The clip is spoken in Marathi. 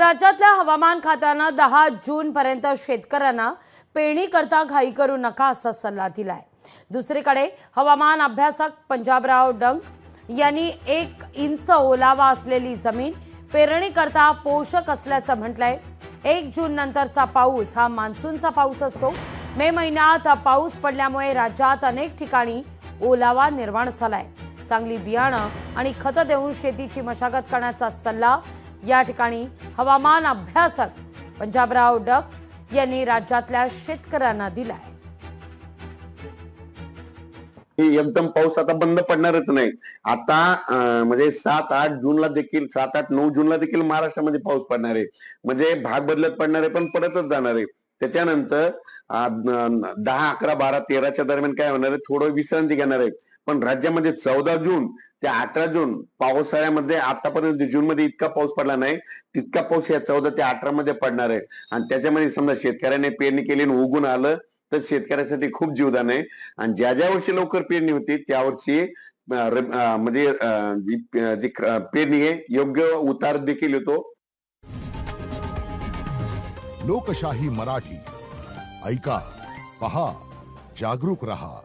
राज्यातल्या हवामान खात्यानं दहा जून पर्यंत शेतकऱ्यांना पेरणी करता घाई करू नका असा सल्ला दिलाय. दुसरीकडे हवामान अभ्यासक पंजाबराव डंक यांनी एक इंच ओलावा असलेली जमीन पेरणी करता पोषक असल्याचं म्हटलंय. एक जून नंतरचा पाऊस हा मान्सूनचा पाऊस असतो. मे महिन्यात पाऊस पडल्यामुळे राज्यात अनेक ठिकाणी ओलावा निर्माण झालाय. चांगली बियाणं आणि खतं देऊन शेतीची मशागत करण्याचा सल्ला या ठिकाणी हवामान अभ्यासक पंजाबराव डक यांनी राज्यातल्या शेतकऱ्यांना दिलाय एकदम पाऊस आता बंद पडणारच नाही. आता म्हणजे सात आठ जूनला देखील सात आठ नऊ जूनला देखील महाराष्ट्रामध्ये पाऊस पडणार आहे. म्हणजे भाग बदलत पडणार आहे पण पडतच जाणार आहे. त्याच्यानंतर दहा अकरा बारा तेराच्या दरम्यान काय होणार आहे? थोडं विश्रांती घेणार आहे. पण राज्यामध्ये चौदा जून ते अठरा जून पावसाळ्यामध्ये आतापर्यंत जून मध्ये इतका पाऊस पडला नाही तितका पाऊस या चौदा ते अठरा मध्ये पडणार आहे. आणि त्याच्यामध्ये समजा शेतकऱ्याने पेरणी केली आणि उगून आलं तर शेतकऱ्यासाठी खूप जीवदान आहे. आणि ज्या ज्या वर्षी लवकर पेरणी होती त्या वर्षी म्हणजे अं, जी पेरणी आहे योग्य उतार देखील येतो. लोकशाही मराठी. ऐका पहा जागरूक रहा.